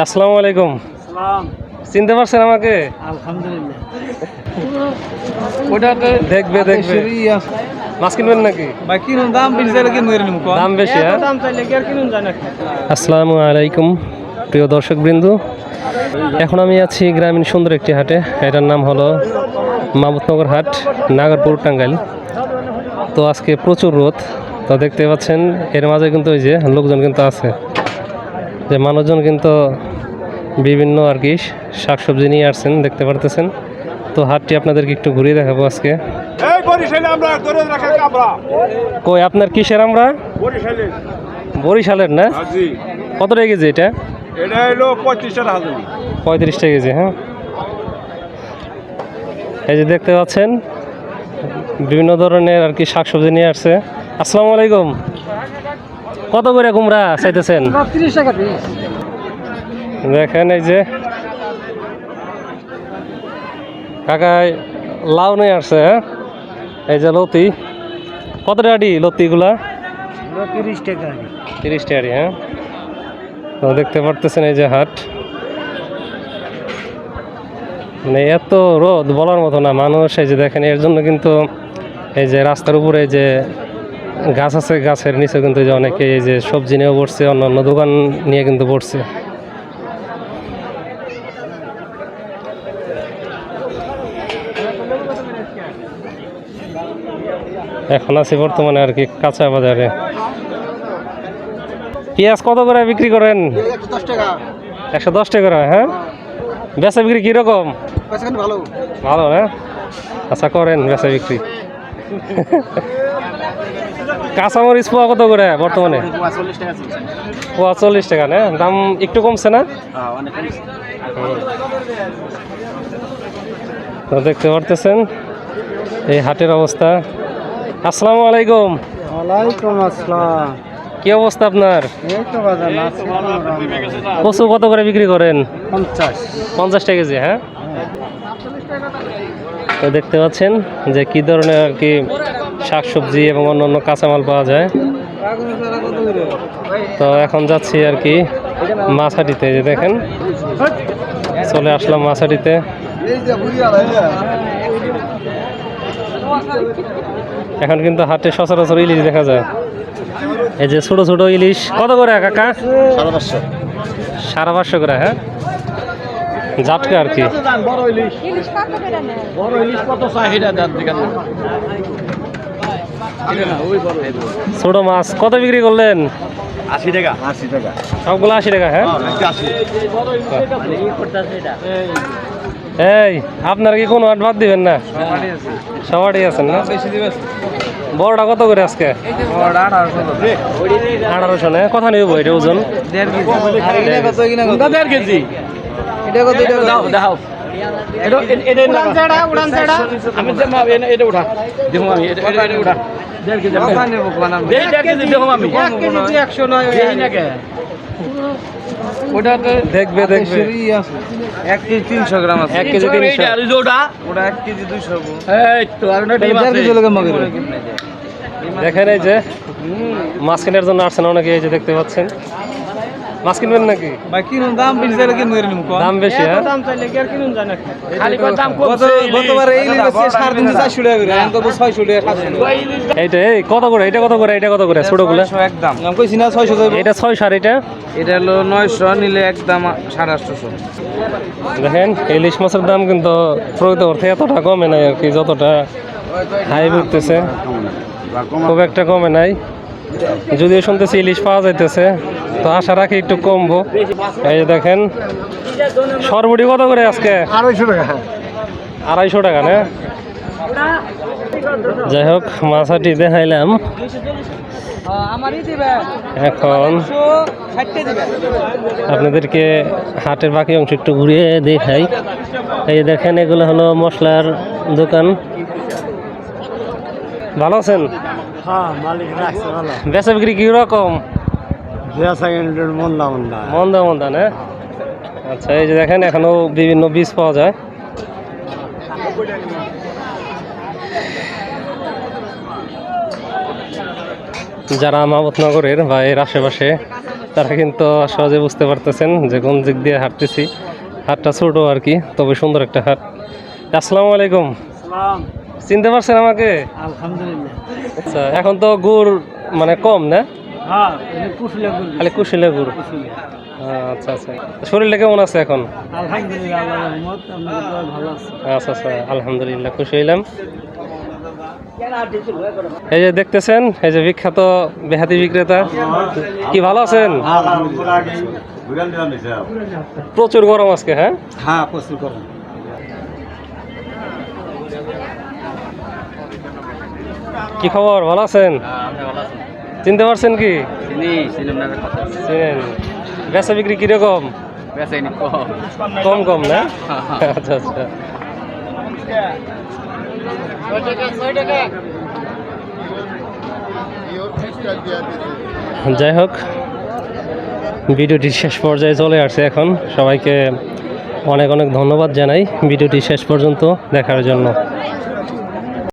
আসসালামু আলাইকুম। চিনতে পারছেন আমাকে? আলহামদুলিল্লাহ। ওটাতে দেখবে দেখবে। মাছ কিনবেন নাকি? ভাই কিনুন দাম বেশি চাইলে কিনুন এর দাম বেশি হ্যাঁ? দাম চাইলে কি আর কিনুন যায় না? আসসালামু আলাইকুম প্রিয় দর্শক বৃন্দু এখন আমি আছি গ্রামীণ সুন্দর একটি হাটে। এটার নাম হলো মামুদনগর হাট নাগরপুর টাঙ্গাইল। তো আজকে প্রচুর রোদ। তো দেখতে পাচ্ছেন এর মাঝে কিন্তু ওই যে লোকজন কিন্তু আছে। যে মানুষজন কিন্তু বিভিন্ন আর কি শাকসবজি নিয়ে আসছেন দেখতে পারতেছেন। তো হাটটি আপনাদেরকে একটু ঘুরিয়ে দেখাবো আজকে। কই আপনার কিসের আমরা? বরিশালের না? হাজি কত টাকা কেজি এটা? এটা হলো পঁয়ত্রিশ টাকা পঁয়ত্রিশ টাকা কেজি হ্যাঁ। এই যে দেখতে পাচ্ছেন বিভিন্ন ধরনের আর কি শাকসবজি নিয়ে আসছে। আসসালামু আলাইকুম। কত করে কুমড়া চাইতেছেন? দেখেন এই যে। কাকায় লাউ নিয়ে আসছে হ্যাঁ? এই যে লতি। কত টাকা লতিগুলা তিরিশ টাকা তিরিশ টাকা হ্যাঁ? তো দেখতে পারতেছেন এই যে হাট। মানে এত রোদ বলার মতো না মানুষ এই যে দেখেন এর জন্য কিন্তু এই যে রাস্তার উপরে যে গাছ আছে গাছের নিচে কিন্তু যে অনেকে এই যে সবজি নিয়েও পড়ছে অন্য অন্য দোকান নিয়ে কিন্তু পড়ছে এখন আছি বর্তমানে আর কি কাঁচা বাজারে। পেঁয়াজ কত করে বিক্রি করেন? একশো দশ টাকা করে হ্যাঁ? বেচা বিক্রি কীরকম? ভালো। ভালো না আচ্ছা করেন বেচা বিক্রি। কাঁচামরিচ পোয়া কত করে বর্তমানে? পোয়া চল্লিশ টাকা না? দাম একটু কমছে না? তো দেখতে পারতেছেন এই হাটের অবস্থা। আসসালামু আলাইকুম। ওয়ালাইকুম আসসালাম। কি অবস্থা আপনার? এই তো বাজার মাছ কচু কত করে বিক্রি করেন? পঞ্চাশ। পঞ্চাশ টাকা কেজি হ্যাঁ? তো দেখতে পাচ্ছেন যে কি ধরনের আর কি শাকসবজি এবং অন্যান্য কাঁচামাল পাওয়া যায়। তো এখন যাচ্ছি আর কি মাছাটিতে যে দেখেন। চলে আসলাম মাছাটিতে এখন কিন্তু হাটে সচরাচর ইলিশ দেখা যায়। এই যে ছোট ছোট ইলিশ কত করে কাকা? সাড়ে পাঁচশো সাড়ে পাঁচশো করে হ্যাঁ? জাটকা আর কি। বড় ইলিশ ইলিশ কত করে নেয়? বড় ইলিশ কত চাহিদা যার দিকে? ছোট মাছ কত বিক্রি করলেন? আশি টাকা। আশি টাকা। সবগুলো আশি টাকা হ্যাঁ? এই আপনার কি কোনো আট বাদ দিবেন না? সবারই আছেন না? বড়টা কত করে আজকে? আঠারোশো না? কথা নিব এটা ওজন? দেড় কেজি। দেড় কেজি। এটা কত দাও দাও। এটা এটা উড়ান ছাড়া উড়ান ছাড়া। আমি যে মা উঠা। দেখো আমি এটা এটা এটা উঠা। দেড় কেজি কথা আমি দেড় কেজি দেখো আমি। এক কেজি তো 100 নয় না কে ওটাতে দেখবে দেখবে। এক কেজি তিনশো গ্রাম আছে। এক কেজি তিনশো। ওটা। ওটা এক কেজি দুইশো এই তো আর ওটা ডিম দেখেন এই যে মাছ কেনার জন্য আসছেন অনেকে এই যে দেখতে পাচ্ছেন। মাছ কিনবেন নাকি? ভাই কিনুন দাম বেশি চাইলে কিনুন এর দাম বেশি হ্যাঁ? দাম চাইলে কি আর কিনুন যায় খালি কত দাম গতবার এই লিটার সে 350 400 টাকা করে আমি তো 600 টাকা 700 এইটা এই কত করে? এটা কত করে? এটা কত করে? ছোটগুলো একদম আমি কইছি না 600 যাইবো এটা ছয় সার এটা? এটা হলো 900 নিলে একদম 850 দেখেন ইলিশ মাছের দাম কিন্তু প্রকৃত অর্থে এতটা কমে নাই আর কি যতটা হাই উঠতেছে। খুব একটা কমে নাই। যদিও শুনতেছি ইলিশ পাওয়া যাইতেছে। তো আশা রাখি একটু কমবো। এই যে দেখেন সরবুটি কত করে আজকে? আড়াইশো টাকা। আড়াইশো টাকা না? যাই হোক মাছাটি দেখাইলাম। এখন আপনাদেরকে হাটের বাকি অংশ একটু ঘুরিয়ে দেখাই। এই যে দেখেন এগুলো হলো মশলার দোকান। ভালো আছেন? হ্যাঁ বেচা বিক্রি কি রকম মন মন্দা মন্দা। না? আচ্ছা এই যে দেখেন এখনও বিভিন্ন বীজ পাওয়া যায়। যারা মামতনগরের বা এর আশেপাশে তারা কিন্তু সহজে বুঝতে পারতেছেন যে কোন দিক দিয়ে হাঁটতেছি। হাটটা ছোট আর কি তবে সুন্দর একটা হাট। আসসালামু আলাইকুম। চিনতে পারছেন আমাকে? আলহামদুলিল্লাহ। আচ্ছা এখন তো গুড় মানে কম না? খালি কুশিলে গুড় আচ্ছা আচ্ছা। শরীরটা কেমন আছে এখন? আলহামদুলিল্লাহ আল্লাহ রহমত আপনাদের ভালো আছে। আচ্ছা আচ্ছা। আলহামদুলিল্লাহ খুশি হইলাম। এই যে দেখতেছেন এই যে বিখ্যাত বেহাতি বিক্রেতা কি ভালো আছেন? প্রচুর গরম আজকে হ্যাঁ? হ্যাঁ প্রচুর করুন কি খবর? ভালো আছেন? চিনতে পারছেন কি? চিনেন। বেচা বিক্রি কীরকম? কম। কম না? আচ্ছা আচ্ছা। যাই হোক ভিডিওটি শেষ পর্যায়ে চলে আসছে এখন। সবাইকে অনেক অনেক ধন্যবাদ জানাই ভিডিওটি শেষ পর্যন্ত দেখার জন্য।